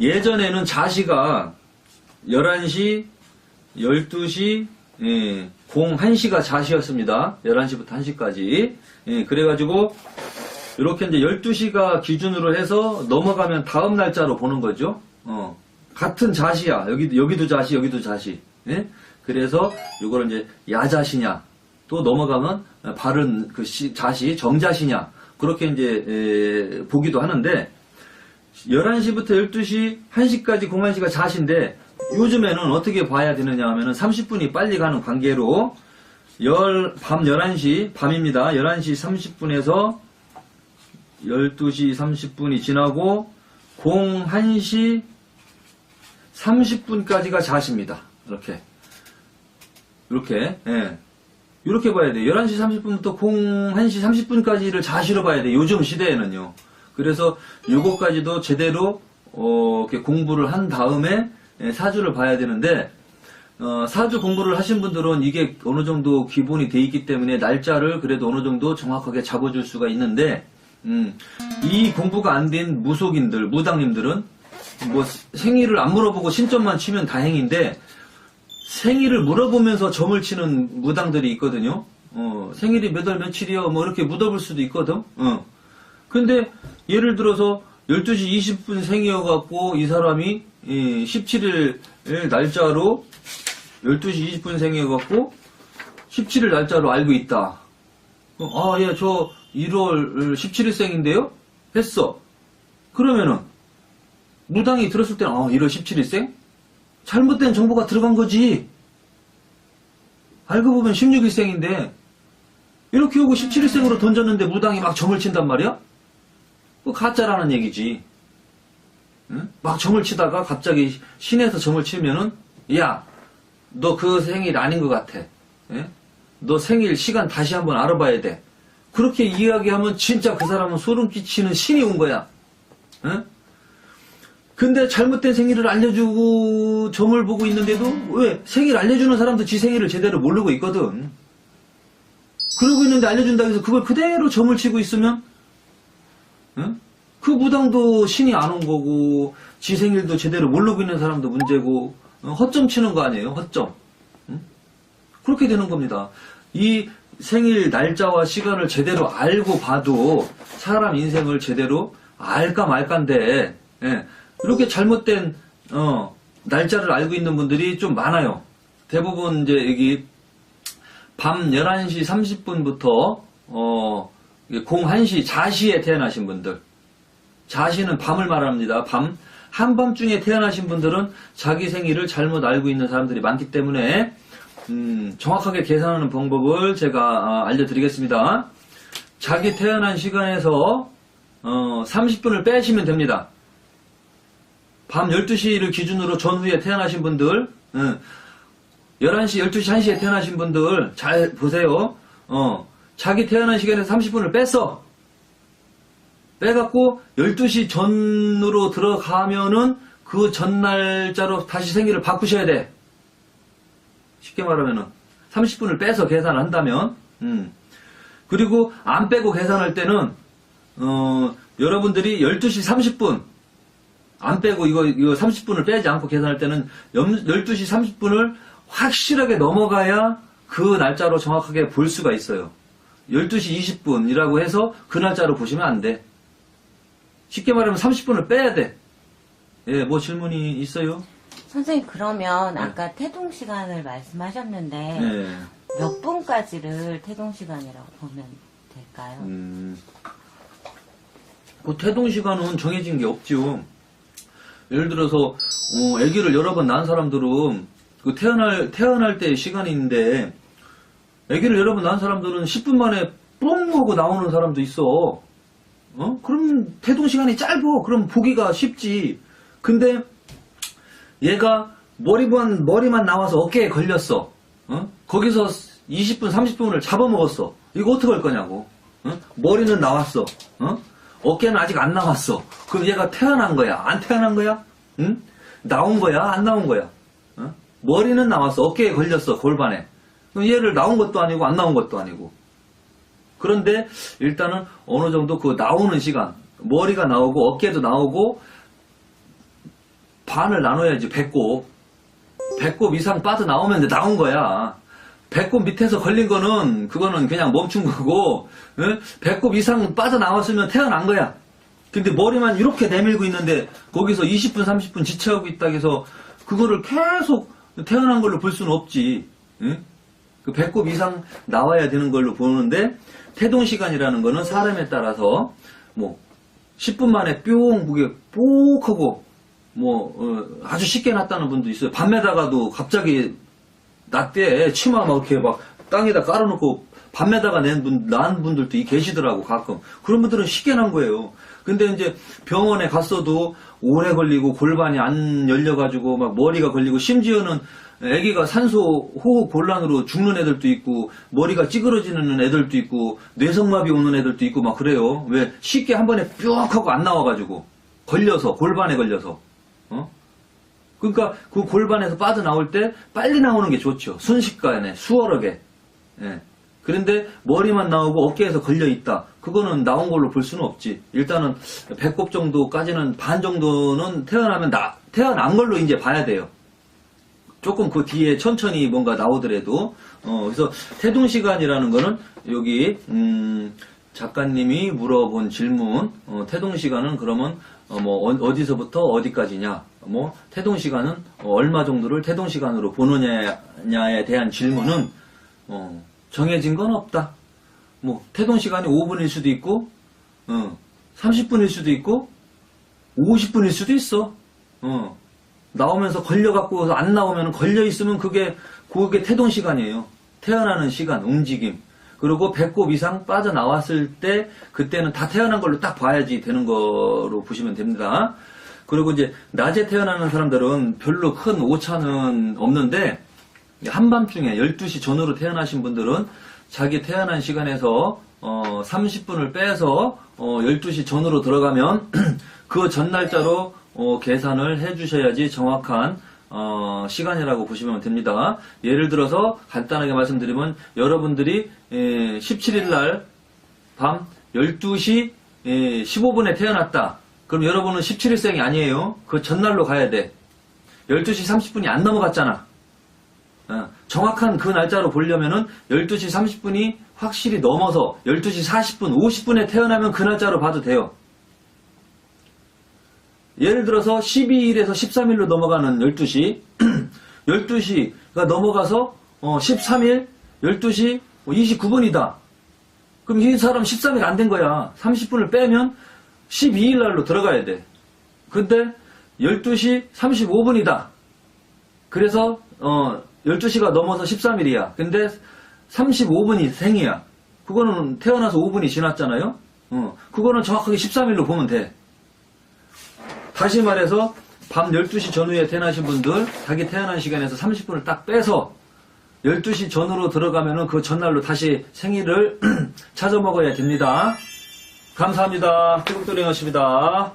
예전에는 자시가 11시, 12시, 예, 01시가 자시였습니다. 11시부터 1시까지. 예, 그래가지고, 이렇게 이제 12시가 기준으로 해서 넘어가면 다음 날짜로 보는 거죠. 어, 같은 자시야. 여기, 여기도 자시, 여기도 자시. 예? 그래서 이걸 이제 야자시냐, 또 넘어가면 바른 그 시- 자시, 정자시냐, 그렇게 이제, 에, 보기도 하는데, 11시부터 12시, 1시까지 01시가 자시인데, 요즘에는 어떻게 봐야 되느냐 하면은 30분이 빨리 가는 관계로, 열, 밤 11시, 밤입니다. 11시 30분에서 12시 30분이 지나고 01시 30분까지가 자십니다. 이렇게. 이렇게, 예. 이렇게 봐야 돼요. 11시 30분부터 01시 30분까지를 자시로 봐야 돼요. 요즘 시대에는요. 그래서 요거까지도 제대로, 어, 이렇게 공부를 한 다음에 예, 사주를 봐야 되는데, 어, 사주 공부를 하신 분들은 이게 어느 정도 기본이 돼 있기 때문에 날짜를 그래도 어느 정도 정확하게 잡아줄 수가 있는데, 음, 이 공부가 안 된 무속인들, 무당님들은 뭐 생일을 안 물어보고 신점만 치면 다행인데, 생일을 물어보면서 점을 치는 무당들이 있거든요. 어, 생일이 몇월 며칠이요? 뭐 이렇게 물어볼 수도 있거든. 어. 근데 예를 들어서 12시 20분 생이어갖고 이 사람이 17일 날짜로 12시 20분 생이어갖고 17일 날짜로 알고 있다. 어, 아, 예, 저 1월 17일 생인데요? 했어. 그러면은 무당이 들었을 때는 아, 1월 17일 생? 잘못된 정보가 들어간 거지. 알고 보면 16일 생인데 이렇게 오고 17일 생으로 던졌는데 무당이 막 점을 친단 말이야? 그 가짜라는 얘기지. 응? 막 점을 치다가 갑자기 신에서 점을 치면은 야, 너 그 생일 아닌 것 같아. 예? 너 생일 시간 다시 한번 알아봐야 돼. 그렇게 이야기하면 진짜 그 사람은 소름 끼치는 신이 온 거야. 응? 근데 잘못된 생일을 알려주고 점을 보고 있는데도 왜 생일 알려주는 사람도 지 생일을 제대로 모르고 있거든. 그러고 있는데 알려준다고 해서 그걸 그대로 점을 치고 있으면 응? 그 무당도 신이 안 온 거고 지 생일도 제대로 모르고 있는 사람도 문제고 어, 허점 치는 거 아니에요? 허점. 응? 그렇게 되는 겁니다. 이 생일 날짜와 시간을 제대로 알고 봐도 사람 인생을 제대로 알까 말까인데 예, 이렇게 잘못된 어, 날짜를 알고 있는 분들이 좀 많아요. 대부분 이제 여기 밤 11시 30분부터 어 01시 자시에 태어나신 분들 자시는 밤을 말합니다. 밤 한밤중에 태어나신 분들은 자기 생일을 잘못 알고 있는 사람들이 많기 때문에 음, 정확하게 계산하는 방법을 제가 아, 알려드리겠습니다. 자기 태어난 시간에서 어, 30분을 빼시면 됩니다. 밤 12시를 기준으로 전후에 태어나신 분들 음, 11시, 12시, 1시에 태어나신 분들 잘 보세요. 어, 자기 태어난 시간에서 30분을 뺐어. 빼갖고 12시 전으로 들어가면은 그 전날짜로 다시 생일을 바꾸셔야 돼. 쉽게 말하면은 30분을 빼서 계산을 한다면 음. 그리고 안 빼고 계산할 때는 어, 여러분들이 12시 30분 안 빼고 이거 이거 30분을 빼지 않고 계산할 때는 12시 30분을 확실하게 넘어가야 그 날짜로 정확하게 볼 수가 있어요. 12시 20분이라고 해서 그 날짜로 보시면 안 돼. 쉽게 말하면 30분을 빼야 돼. 예, 뭐 질문이 있어요? 선생님 그러면 네. 아까 태동 시간을 말씀하셨는데 네. 몇 분까지를 태동 시간이라고 보면 될까요? 음, 그 태동 시간은 정해진 게 없죠. 예를 들어서 어, 아기를 여러 번 낳은 사람들은 그 태어날 태어날 때 시간이 있는데 아기를 여러 번 낳은 사람들은 10분 만에 뽕 하고 나오는 사람도 있어. 어? 그럼 태동 시간이 짧어. 그럼 보기가 쉽지. 근데 얘가 머리만 머리만 나와서 어깨에 걸렸어. 어? 거기서 20분 30분을 잡아먹었어. 이거 어떻게 할 거냐고. 어? 머리는 나왔어. 어? 어깨는 아직 안 나왔어. 그럼 얘가 태어난 거야? 안 태어난 거야? 응? 나온 거야? 안 나온 거야? 어? 머리는 나왔어. 어깨에 걸렸어. 골반에. 그럼 얘를 나온 것도 아니고 안 나온 것도 아니고. 그런데 일단은 어느 정도 그 나오는 시간, 머리가 나오고 어깨도 나오고 반을 나눠야지, 배꼽. 배꼽 이상 빠져나오면 나온 거야. 배꼽 밑에서 걸린 거는, 그거는 그냥 멈춘 거고, 응? 배꼽 이상 빠져나왔으면 태어난 거야. 근데 머리만 이렇게 내밀고 있는데, 거기서 20분, 30분 지체하고 있다 해서, 그거를 계속 태어난 걸로 볼 수는 없지. 응? 그 배꼽 이상 나와야 되는 걸로 보는데, 태동 시간이라는 거는 사람에 따라서, 뭐, 10분 만에 뿅, 그게 뽁 하고, 뭐, 어, 아주 쉽게 났다는 분도 있어요. 밤에다가도 갑자기 낮때 치마 막 이렇게 막 땅에다 깔아놓고 밤에다가 낸 분, 난 분들도 이- 계시더라고, 가끔. 그런 분들은 쉽게 난 거예요. 근데 이제 병원에 갔어도 오래 걸리고 골반이 안 열려가지고 막 머리가 걸리고 심지어는 아기가 산소 호흡 곤란으로 죽는 애들도 있고 머리가 찌그러지는 애들도 있고 뇌성마비 오는 애들도 있고 막 그래요. 왜 쉽게 한 번에 뿅 하고 안 나와가지고 걸려서 골반에 걸려서 어? 그러니까 그 골반에서 빠져나올 때 빨리 나오는 게 좋죠. 순식간에 수월하게. 예. 그런데 머리만 나오고 어깨에서 걸려 있다. 그거는 나온 걸로 볼 수는 없지. 일단은 배꼽 정도까지는 반 정도는 태어나면 나 태어난 걸로 이제 봐야 돼요. 조금 그 뒤에 천천히 뭔가 나오더라도 어 그래서 태동 시간이라는 거는 여기 음 작가님이 물어본 질문 어, 태동 시간은 그러면 어, 뭐 어, 디서부터 어디까지냐 뭐 태동 시간은 어, 얼마 정도를 태동 시간으로 보느냐에 대한 질문은 어, 정해진 건 없다. 뭐 태동 시간이 5분일 수도 있고 어, 30분일 수도 있고 50분일 수도 있어. 어. 나오면서 걸려갖고 안 나오면 걸려있으면 그게, 그게 태동 시간이에요. 태어나는 시간, 움직임. 그리고 배꼽 이상 빠져나왔을 때, 그때는 다 태어난 걸로 딱 봐야지 되는 거로 보시면 됩니다. 그리고 이제, 낮에 태어나는 사람들은 별로 큰 오차는 없는데, 한밤중에 12시 전후로 태어나신 분들은 자기 태어난 시간에서 어, 30분을 빼서 어, 12시 전후로 들어가면 그 전날짜로 어, 계산을 해주셔야지 정확한 어, 시간이라고 보시면 됩니다. 예를 들어서 간단하게 말씀드리면 여러분들이 17일 날 밤 12시 15분에 태어났다. 그럼 여러분은 17일생이 아니에요. 그 전날로 가야 돼. 12시 30분이 안 넘어갔잖아. 어, 정확한 그 날짜로 보려면은 12시 30분이 확실히 넘어서 12시 40분, 50분에 태어나면 그 날짜로 봐도 돼요. 예를 들어서 12일에서 13일로 넘어가는 12시, 12시가 넘어가서 어, 13일, 12시 29분이다. 그럼 이 사람 13일 안 된 거야. 30분을 빼면 12일 날로 들어가야 돼. 근데 12시 35분이다. 그래서 어 12시가 넘어서 13일이야. 근데 35분이 생이야. 그거는 태어나서 5분이 지났잖아요. 어, 그거는 정확하게 13일로 보면 돼. 다시 말해서 밤 12시 전후에 태어나신 분들 자기 태어난 시간에서 30분을 딱 빼서 12시 전후로 들어가면은 그 전날로 다시 생일을 찾아 먹어야 됩니다. 감사합니다. 태국도령이었습니다.